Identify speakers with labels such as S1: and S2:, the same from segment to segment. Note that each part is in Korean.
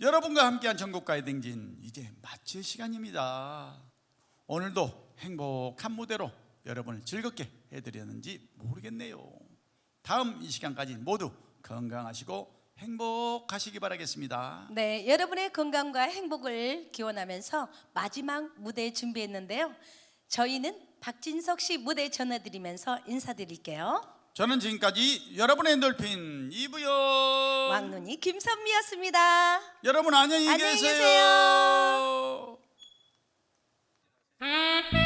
S1: 여러분과 함께한 전국가의 댕진 이제 마칠 시간입니다. 오늘도 행복한 무대로 여러분을 즐겁게 해드렸는지 모르겠네요. 다음 이 시간까지 모두 건강하시고 행복하시기 바라겠습니다.
S2: 네, 여러분의 건강과 행복을 기원하면서 마지막 무대 준비했는데요. 저희는 박진석 씨 무대 전해드리면서 인사드릴게요.
S1: 저는 지금까지 여러분의 엔돌핀 이부영
S2: 왕눈이 김선미였습니다.
S1: 여러분 안녕히,
S2: 안녕히
S1: 계세요.
S2: 계세요.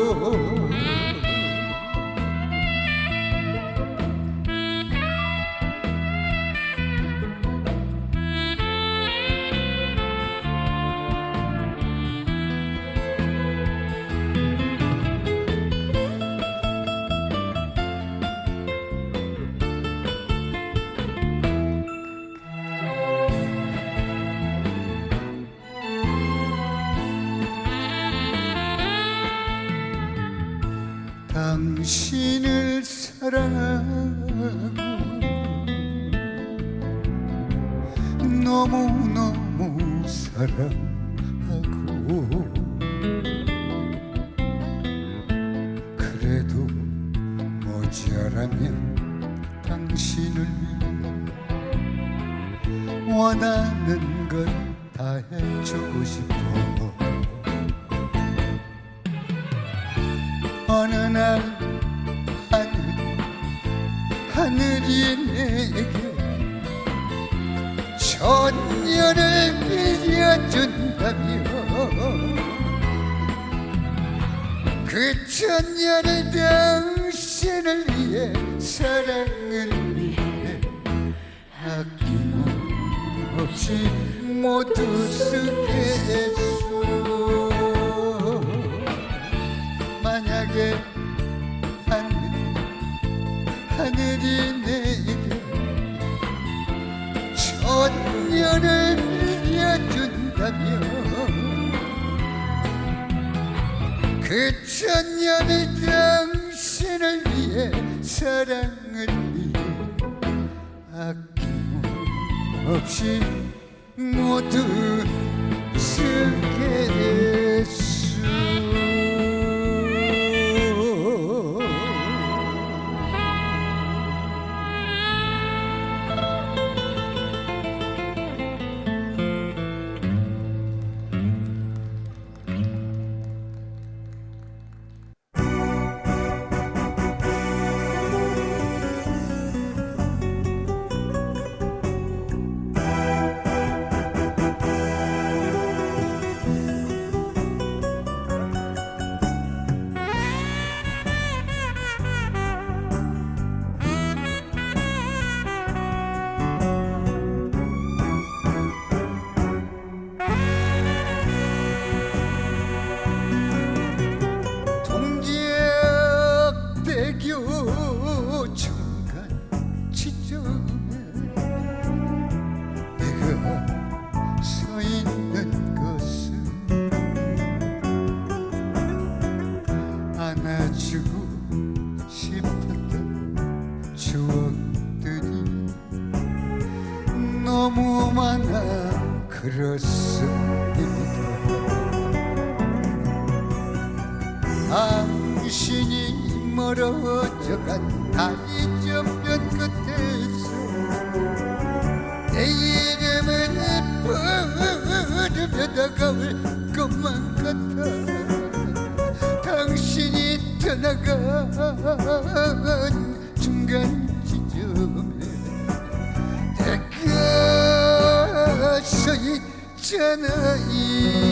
S3: 사랑하고 너무너무 사랑하고 그래도 모자라면 당신을 원하는 걸 다 해주고 싶어 하늘이 내게 천년을 빌려준다며. 그 천년을 당신을 위해 사랑을 위해 아낌없이 모두 쓰겠소 하늘이 내게 천년을 빌려준다면 그 천년을 당신을 위해 사랑을 위해 아낌없이 모두 쓰겠소 그렇습니다. 당신이 멀어져간 다리 저편 끝에서 내 이름을 부르며 다가올 것만 같아. 당신이 떠나간 중간 있잖아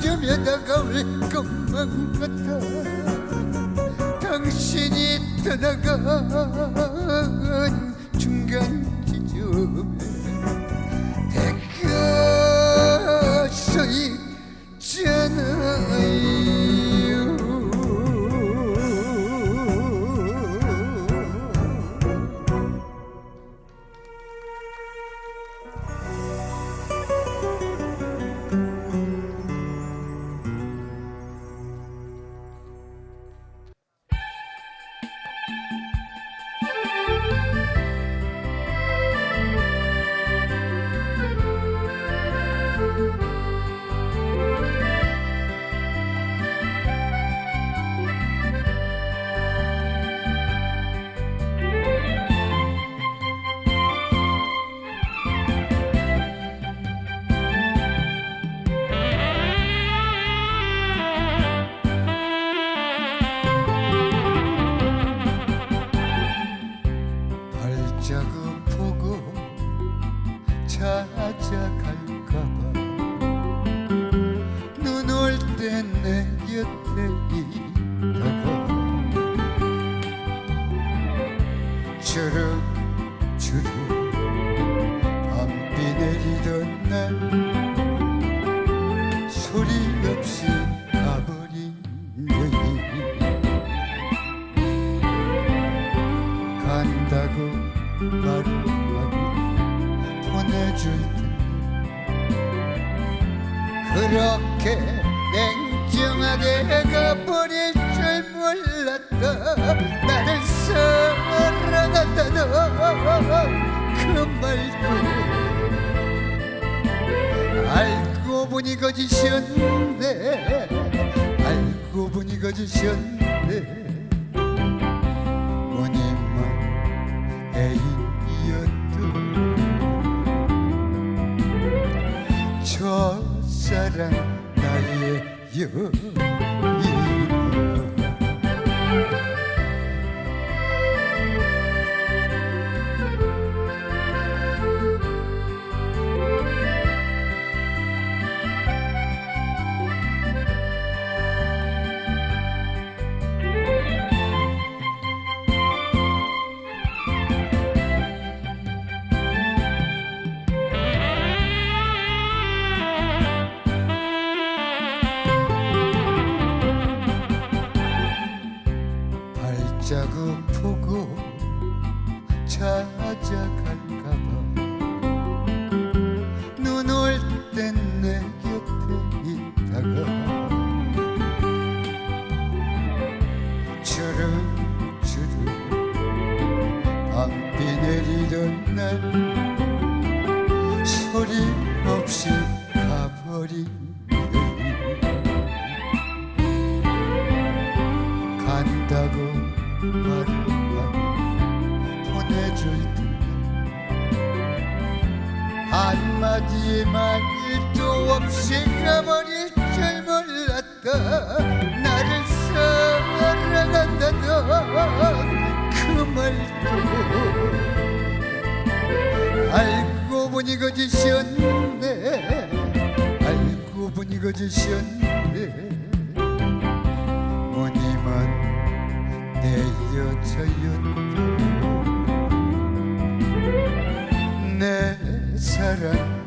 S3: 부르며 다가올 것만 같아 당신이 떠나간 중간 지점에 내가 서 있잖아 그렇게 냉정하게 가버릴 줄 몰랐다. 나를 사랑한다던 그 말도 알고 보니 거짓이었네. 알고 보니 거짓이었네 나 자국 보고 찾아갈까봐. 눈 올 땐 내 곁에 있다가 주룩주룩 밤비 내리던 날 소리 없이 가버린 식어버릴 줄 몰랐다. 나를 사랑한다던 그 말도 알고 보니 거짓이었네. 알고 보니 거짓이었네. 무늬만 내 여자였다 내 사랑